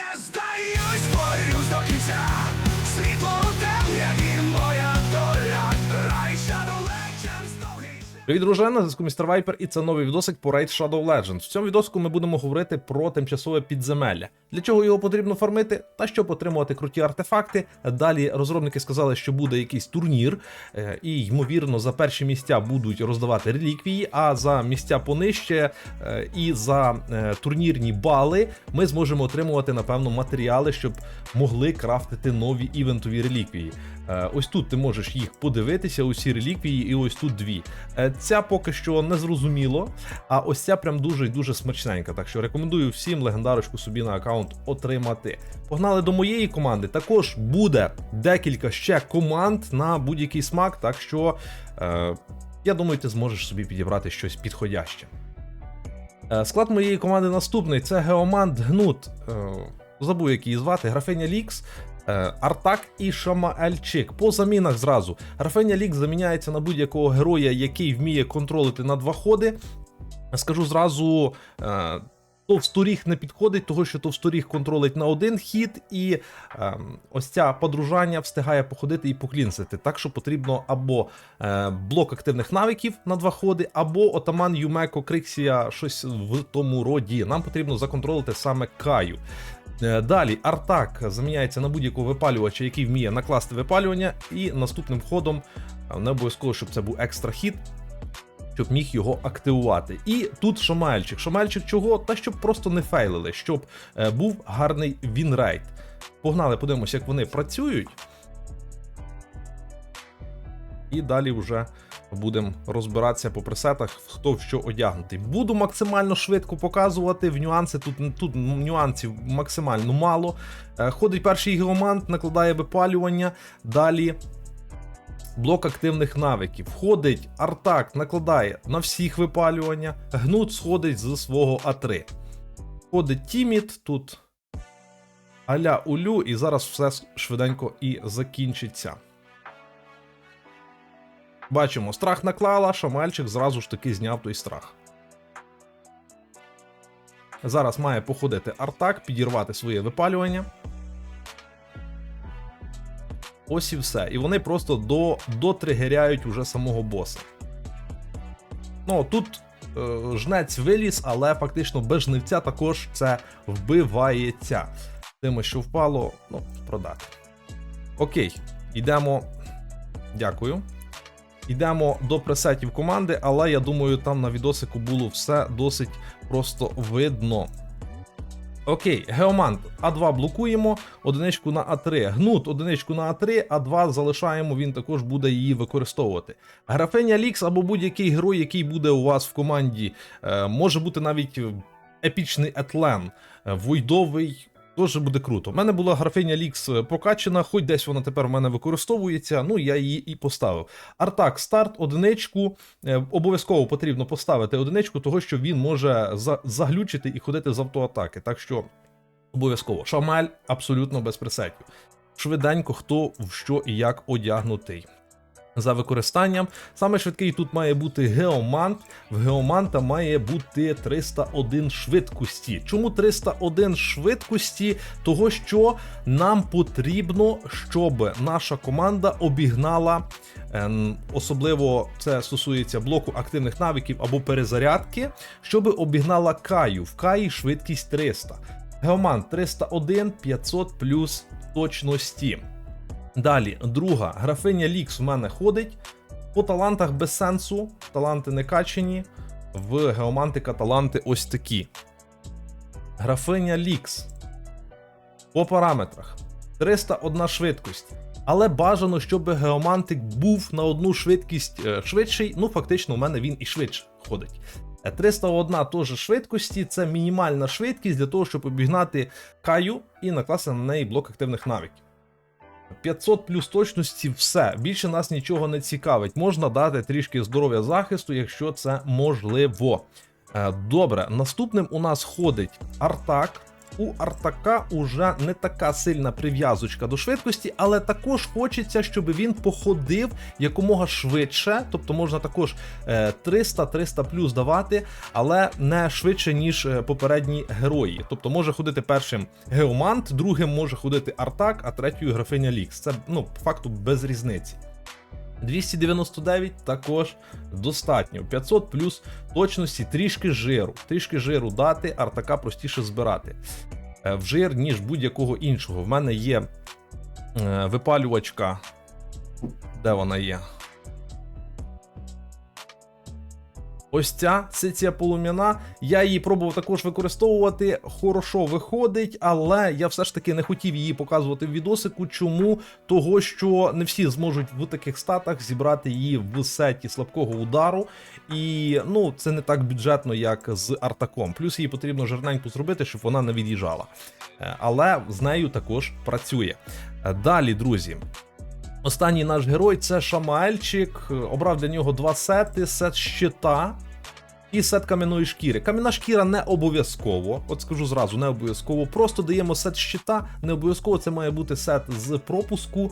Не здаюсь, борюсь до кінця. Світло Привіт, дружина, на зв'язку Містер Вайпер, і це новий відосик по Raid Shadow Legends. В цьому відосику ми будемо говорити про тимчасове підземелля. Для чого його потрібно фармити, та щоб отримувати круті артефакти. Далі розробники сказали, що буде якийсь турнір, е, і ймовірно за перші місця будуть роздавати реліквії, а за місця понижче е, і за е, турнірні бали ми зможемо отримувати, напевно, матеріали, щоб могли крафтити нові івентові реліквії. Ось тут ти можеш їх подивитися, усі реліквії, і ось тут дві. Ця поки що не зрозуміло, а ось ця прям дуже і дуже смачненька. Так що рекомендую всім легендарочку собі на аккаунт отримати. Погнали до моєї команди. Також буде декілька ще команд на будь-який смак, так що е, я думаю, ти зможеш собі підібрати щось підходяще. Е, Склад моєї команди наступний: це Геомант Гнут. Е, Забув, як її звати, Графеня Лікс. Е, Артак і Шамаельчик. По замінах зразу. Графеня Лікс заміняється на будь-якого героя, який вміє контролити на два ходи. Скажу зразу. е, Товсторіг не підходить, того що товсторіг контролить на один хід, і ем, ось ця подружання встигає походити і поклінсити. Так що потрібно або е, блок активних навиків на два ходи, або отаман Юмеко Криксія, щось в тому роді. Нам потрібно законтролити саме Каю. Е, Далі Артак заміняється на будь-якого випалювача, який вміє накласти випалювання, і наступним ходом е, не обов'язково, щоб це був екстра хід, щоб міг його активувати. І тут Шамальчик. Шамальчик чого? Та щоб просто не фейлили, щоб е, був гарний вінрейт. Погнали, подивимося, як вони працюють. І далі вже будемо розбиратися по пресетах, хто в що одягнутий. Буду максимально швидко показувати. В нюанси тут, тут нюансів максимально мало. Е, Ходить перший геомант, накладає випалювання. Далі блок активних навиків. Входить Артак, накладає на всіх випалювання. Гнут сходить з свого А3. Входить Тіміт, тут аля улю, і зараз все швиденько і закінчиться. Бачимо, страх наклала, шамальчик зразу ж таки зняв той страх. Зараз має походити Артак, підірвати своє випалювання. Ось і все. І вони просто до, дотригеряють уже самого боса. Ну, тут е, жнець виліз, але фактично без жнивця також це вбивається. Тими, що впало, ну, продати. Окей, йдемо. Дякую. Йдемо до пресетів команди, але я думаю, там на відосику було все досить просто видно. Окей, Геомант А2 блокуємо, одиничку на А3. Гнут одиничку на А3, А2 залишаємо, він також буде її використовувати. Графеня Лікс або будь-який герой, який буде у вас в команді, е, може бути навіть епічний етлен, е, войдовий. Теж буде круто. У мене була графиня Лікс е, прокачена, хоч десь вона тепер в мене використовується. Ну я її і поставив. Артак, старт, одиничку. Е, Обов'язково потрібно поставити одиничку, того що він може за- заглючити і ходити з автоатаки. Так що обов'язково. Шамаль абсолютно без пресетів. Швиденько, хто в що і як одягнутий. За використанням. Саме швидкий тут має бути Геомант. В Геоманта має бути 301 швидкості. Чому 301 швидкості? Того, що нам потрібно, щоб наша команда обігнала. ем, Особливо це стосується блоку активних навиків або перезарядки, щоб обігнала Каю. В Каї швидкість 300. Геомант 301 500 плюс точності. Далі, друга, графиня Лікс в мене ходить. По талантах без сенсу, таланти не качені. В геомантика таланти ось такі. Графиня Лікс. По параметрах 301 швидкость. Але бажано, щоб геомантик був на одну швидкість е, швидший. Ну, фактично, у мене він і швидше ходить. Е, 301 теж швидкості це мінімальна швидкість для того, щоб обігнати каю і накласти на неї блок активних навиків. 500 плюс точності все. Більше нас нічого не цікавить. Можна дати трішки здоров'я захисту, якщо це можливо. Е, Добре, наступним у нас ходить Артак. У Артака уже не така сильна прив'язочка до швидкості, але також хочеться, щоб він походив якомога швидше. Тобто можна також 300-300 плюс давати, але не швидше, ніж е, попередні герої. Тобто може ходити першим Геомант, другим може ходити Артак, а третьою графиня Лікс. Це ну, по факту без різниці. 299 також достатньо. 500 плюс точності, трішки жиру. Трішки жиру дати, артака простіше збирати. Е, В жир, ніж будь-якого іншого. В мене є е, випалювачка. Де вона є? Ось ця сеція полум'яна. Я її пробував також використовувати. Хорошо виходить, але я все ж таки не хотів її показувати в відосику. Чому? Того, що не всі зможуть в таких статах зібрати її в сеті слабкого удару. І ну, це не так бюджетно, як з Артаком. Плюс її потрібно жирненько зробити, щоб вона не від'їжджала. Е, Але з нею також працює. Е, Далі, друзі. Останній наш герой це Шамаельчик. Обрав для нього два сети: сет щита і сет кам'яної шкіри. Кам'яна шкіра не обов'язково, от скажу зразу, не обов'язково. Просто даємо сет щита, не обов'язково це має бути сет з пропуску.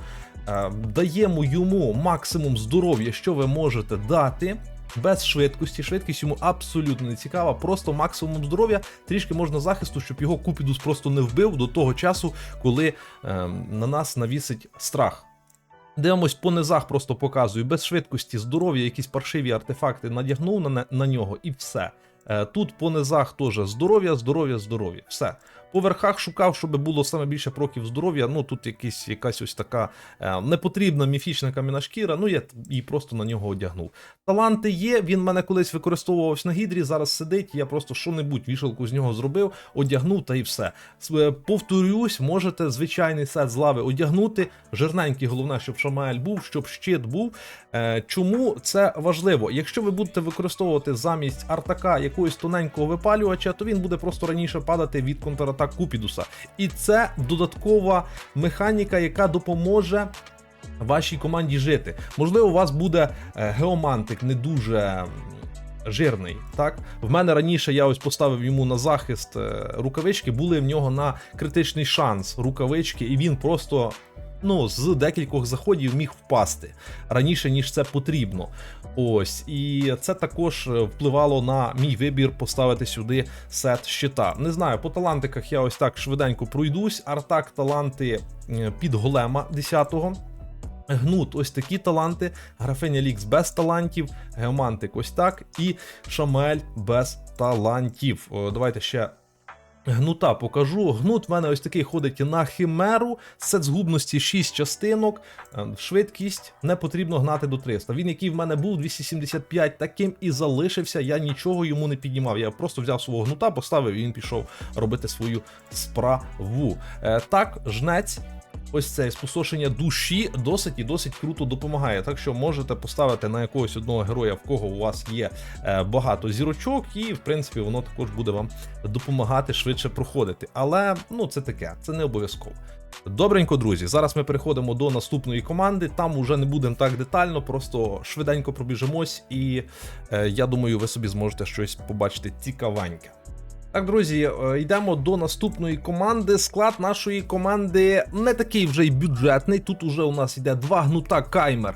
Е, Даємо йому максимум здоров'я, що ви можете дати. Без швидкості, швидкість йому абсолютно не цікава, просто максимум здоров'я, трішки можна захисту, щоб його Купідус просто не вбив до того часу, коли е, на нас навісить страх. Дивимось по низах, просто показую без швидкості здоров'я, якісь паршиві артефакти надягнув на, на нього і все. Е, Тут по низах теж здоров'я, здоров'я, здоров'я. Все. По верхах шукав, щоб було саме більше проків здоров'я. Ну тут якісь, якась ось така е, непотрібна міфічна кам'яна шкіра. Ну я її просто на нього одягнув. Таланти є. Він мене колись використовувався на гідрі. Зараз сидить. Я просто що-небудь вішалку з нього зробив, одягнув та і все. Е, Повторюсь, можете звичайний сет з лави одягнути. Жирненький, головне, щоб Шамаель був, щоб щит був. Е, Чому це важливо? Якщо ви будете використовувати замість артака якогось тоненького випалювача, то він буде просто раніше падати від контратак Купідуса. І це додаткова механіка, яка допоможе. Вашій команді жити. Можливо, у вас буде е, геомантик не дуже жирний. Так, в мене раніше я ось поставив йому на захист е, рукавички, були в нього на критичний шанс рукавички, і він просто ну, з декількох заходів міг впасти раніше, ніж це потрібно. Ось, і це також е, впливало на мій вибір поставити сюди сет щита. Не знаю, по талантиках я ось так швиденько пройдусь. Артак таланти е, під голема 10-го. Гнут, ось такі таланти, графиня Лікс без талантів, Геомантик ось так, і Шамель без талантів. Давайте ще гнута покажу. Гнут в мене ось такий ходить на химеру, сет згубності 6 частинок, е, швидкість не потрібно гнати до 300. Він, який в мене був 275, таким і залишився. Я нічого йому не піднімав. Я просто взяв свого гнута, поставив і він пішов робити свою справу. Е, Так, жнець. Ось це спустошення душі досить і досить круто допомагає. Так що можете поставити на якогось одного героя, в кого у вас є е, багато зірочок, і в принципі воно також буде вам допомагати швидше проходити. Але ну це таке, це не обов'язково. Добренько, друзі. Зараз ми переходимо до наступної команди. Там уже не будемо так детально, просто швиденько пробіжимось, і е, я думаю, ви собі зможете щось побачити цікавеньке. Так, друзі, е, йдемо до наступної команди. Склад нашої команди не такий вже й бюджетний. Тут уже у нас йде два гнута каймер.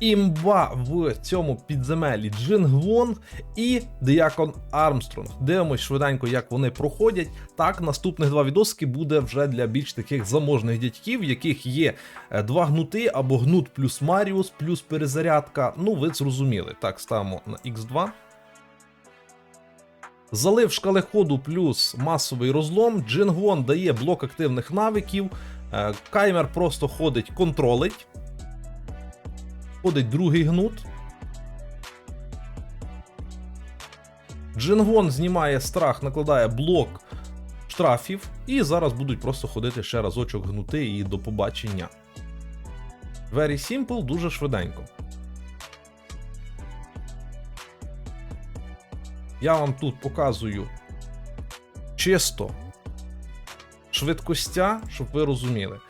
Імба в цьому підземелі Джингвон і Діакон Армстронг. Дивимось швиденько, як вони проходять. Так, наступних два відосики буде вже для більш таких заможних дядьків, в яких є е, два гнути або гнут плюс Маріус, плюс перезарядка. Ну, ви зрозуміли. Так, ставимо на X2. Залив шкалеходу плюс масовий розлом. Джингвон дає блок активних навиків. Е, Каймер просто ходить, контролить. Ходить другий гнут. Джингвон знімає страх, накладає блок штрафів. І зараз будуть просто ходити ще разочок гнути і до побачення. Very simple, дуже швиденько. Я вам тут показую чисто швидкостя, щоб ви розуміли.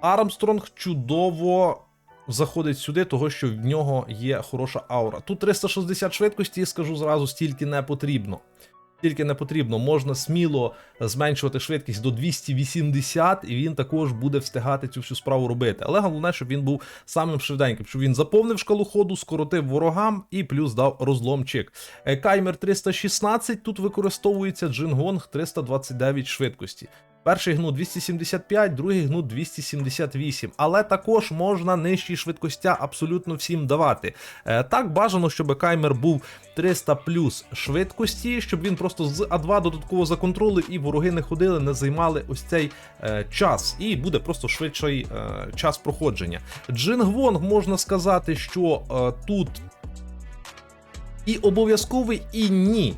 Армстронг чудово заходить сюди, того що в нього є хороша аура. Тут 360 швидкості, скажу зразу, стільки не потрібно. Тільки не потрібно. Можна сміло зменшувати швидкість до 280, і він також буде встигати цю всю справу робити. Але головне, щоб він був самим швиденьким, щоб він заповнив шкалу ходу, скоротив ворогам і плюс дав розломчик. Е, Каймер 316 тут використовується, Джингонг 329 швидкості. Перший гну 275, другий гну 278, але також можна нижчі швидкостя абсолютно всім давати. Е, так бажано, щоб каймер був 300 плюс швидкості, щоб він просто з А2 додатково законтролив і вороги не ходили, не займали ось цей е, час, і буде просто швидший е, час проходження. Джингвонг можна сказати, що е, тут і обов'язковий, і ні.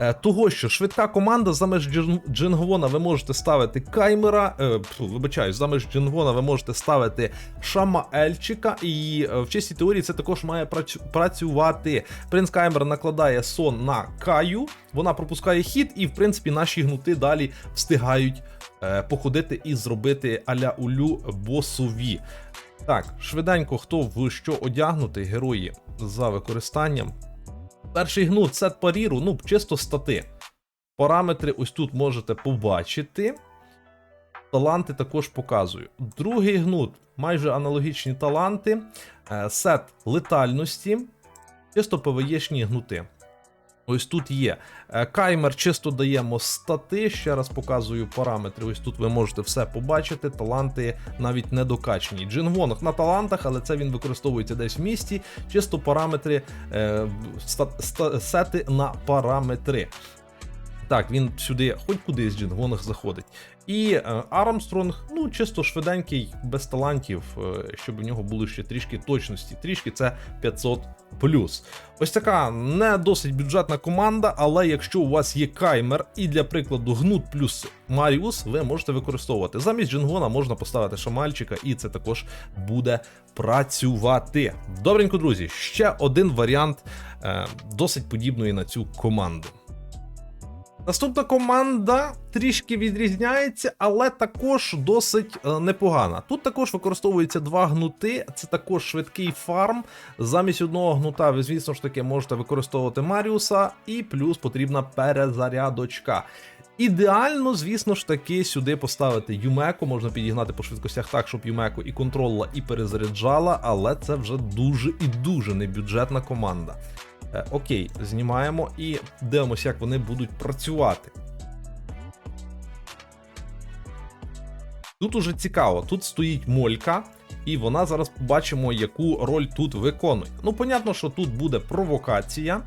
Е, Того, що швидка команда замість Джин- Джингвона ви можете ставити Каймера, е, пфу, вибачаюсь, замість Джингвона ви можете ставити Шамаельчика, і е, в чистій теорії це також має працю- працювати. Принц Каймер накладає сон на Каю, вона пропускає хід, і в принципі наші гнути далі встигають е, походити і зробити аля улю босові. Так, швиденько, хто в що одягнутий, герої за використанням. Перший гнут сет паріру, ну, чисто стати. Параметри ось тут можете побачити. Таланти також показую. Другий гнут, майже аналогічні таланти. Е, Сет летальності, чисто ПВЄшні гнути. Ось тут є. Е, Каймер чисто даємо стати. Ще раз показую параметри. Ось тут ви можете все побачити. Таланти навіть не докачені. Джингвонг на талантах, але це він використовується десь в місті. Чисто параметри, е, ста, ста, сети на параметри. Так, він сюди, хоч кудись Джингвонг заходить. І е, Армстронг, ну, чисто швиденький, без талантів, е, щоб у нього були ще трішки точності. Трішки це 500 Ось така не досить бюджетна команда, але якщо у вас є каймер і для прикладу гнут плюс Маріус, ви можете використовувати. Замість Джингона можна поставити шамальчика, і це також буде працювати. Добренько, друзі, ще один варіант е, досить подібної на цю команду. Наступна команда трішки відрізняється, але також досить е, непогана. Тут також використовується два гнути, це також швидкий фарм. Замість одного гнута ви, звісно ж таки, можете використовувати Маріуса, і плюс потрібна перезарядочка. Ідеально, звісно ж таки, сюди поставити Юмеку, можна підігнати по швидкостях так, щоб Юмеку і контролила, і перезаряджала, але це вже дуже і дуже небюджетна команда. Е, Окей, знімаємо і дивимося, як вони будуть працювати. Тут уже цікаво, тут стоїть молька, і вона зараз побачимо, яку роль тут виконує. Ну, понятно, що тут буде провокація,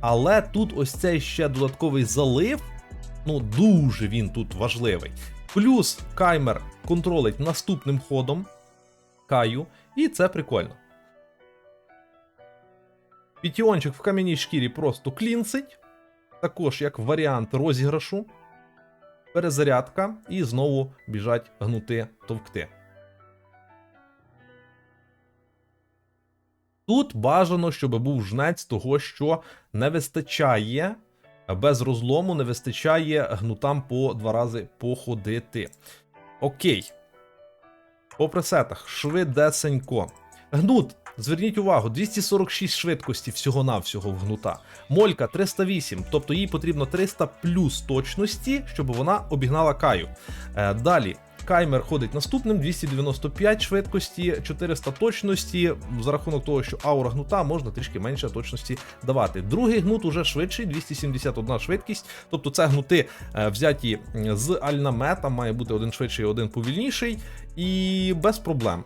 але тут ось цей ще додатковий залив. Ну, дуже він тут важливий. Плюс каймер контролить наступним ходом Каю, і це прикольно. Пітіончик в кам'яній шкірі просто клінцить. Також як варіант розіграшу. Перезарядка, і знову біжать гнути товкти. Тут бажано, щоб був жнець того, що не вистачає без розлому, не вистачає гнутам по два рази походити. Окей. По пресетах швидесенько. Гнут, зверніть увагу, 246 швидкості всього-навсього в гнута. Молька 308, тобто їй потрібно 300 плюс точності, щоб вона обігнала каю. Е, далі. Каймер ходить наступним, 295 швидкості, 400 точності. За рахунок того, що аура гнута можна трішки менше точності давати. Другий гнут уже швидший, 271 швидкість. Тобто це гнути е, взяті з альнамета, має бути один швидший, один повільніший, і без проблем.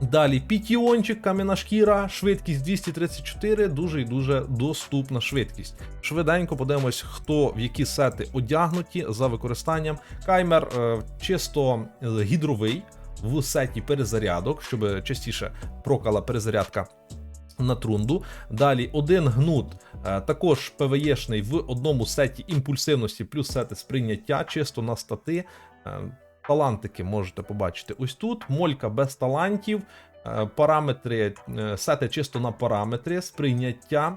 Далі пітіончик, кам'яна шкіра, швидкість 234, дуже і дуже доступна швидкість. Швиденько подивимось, хто в які сети одягнуті за використанням. Каймер е, чисто е, гідровий в сеті перезарядок, щоб частіше прокала перезарядка. На трунду. Далі один гнут, е, також ПВЄшний в одному сеті імпульсивності, плюс сети сприйняття, чисто на стати. Талантики можете побачити ось тут. Молька без талантів, е, параметри, е, сети чисто на параметри, сприйняття.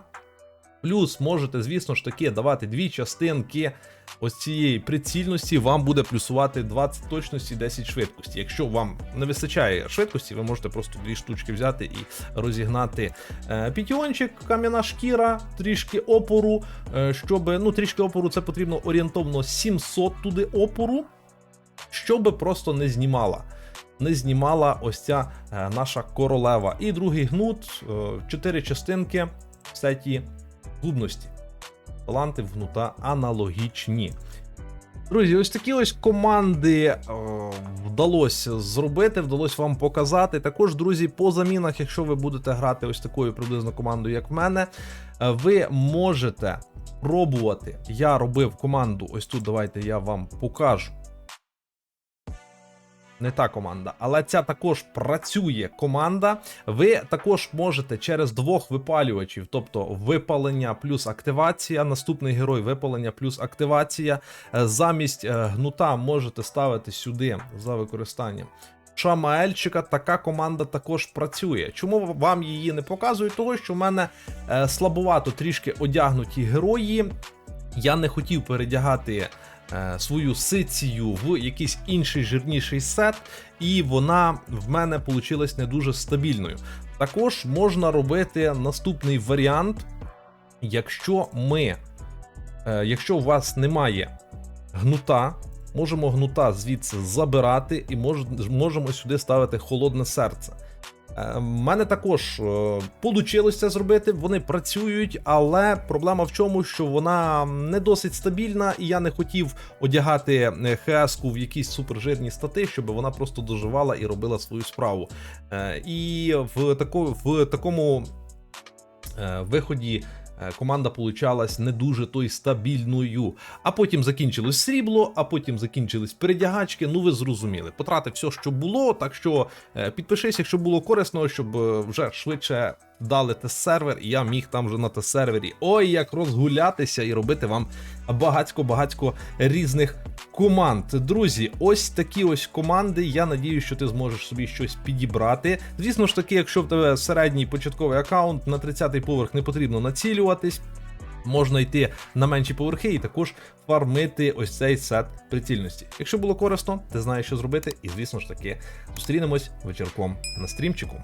Плюс можете, звісно ж таки, давати дві частинки ось цієї прицільності, вам буде плюсувати 20 точності, 10 швидкості. Якщо вам не вистачає швидкості, ви можете просто дві штучки взяти і розігнати е, пітіончик, кам'яна шкіра, трішки опору. Щоб, ну, трішки опору це потрібно орієнтовно 700 туди опору, щоб просто не знімала. Не знімала ось ця е, наша королева. І другий гнут, е, чотири частинки в сеті губності. Таланти в гнута аналогічні. Друзі, ось такі ось команди е, вдалося зробити, вдалося вам показати. Також, друзі, по замінах, якщо ви будете грати ось такою приблизно командою, як в мене, ви можете пробувати. Я робив команду. Ось тут давайте я вам покажу. Не та команда, але ця також працює команда. Ви також можете через двох випалювачів, тобто випалення плюс активація. Наступний герой випалення плюс активація. Е, Замість е, гнута можете ставити сюди за використанням. Шамаельчика така команда також працює. Чому вам її не показую? Того, що в мене е, слабовато трішки одягнуті герої. Я не хотів передягати свою сицію в якийсь інший жирніший сет, і вона в мене вийшла не дуже стабільною. Також можна робити наступний варіант, якщо ми, е, якщо у вас немає гнута, можемо гнута звідси забирати і можемо сюди ставити холодне серце. У мене також получилося це зробити. Вони працюють, але проблема в чому, що вона не досить стабільна, і я не хотів одягати ХС-ку в якісь супержирні стати, щоб вона просто доживала і робила свою справу. Е, І в, тако, в такому е, виході. Е, Команда получалась не дуже той стабільною. А потім закінчилось срібло, а потім закінчились передягачки. Ну ви зрозуміли. Потратив все, що було. Так що е, підпишись, якщо було корисно, щоб е, вже швидше дали тест-сервер, і я міг там вже на тест-сервері. Ой, як розгулятися і робити вам багатько-багатько різних команд. Друзі, ось такі ось команди. Я надію, що ти зможеш собі щось підібрати. Звісно ж таки, якщо в тебе середній початковий аккаунт, на 30-й поверх не потрібно націлюватись. Можна йти на менші поверхи і також фармити ось цей сет прицільності. Якщо було корисно, ти знаєш, що зробити, і звісно ж таки зустрінемось вечірком на стрімчику.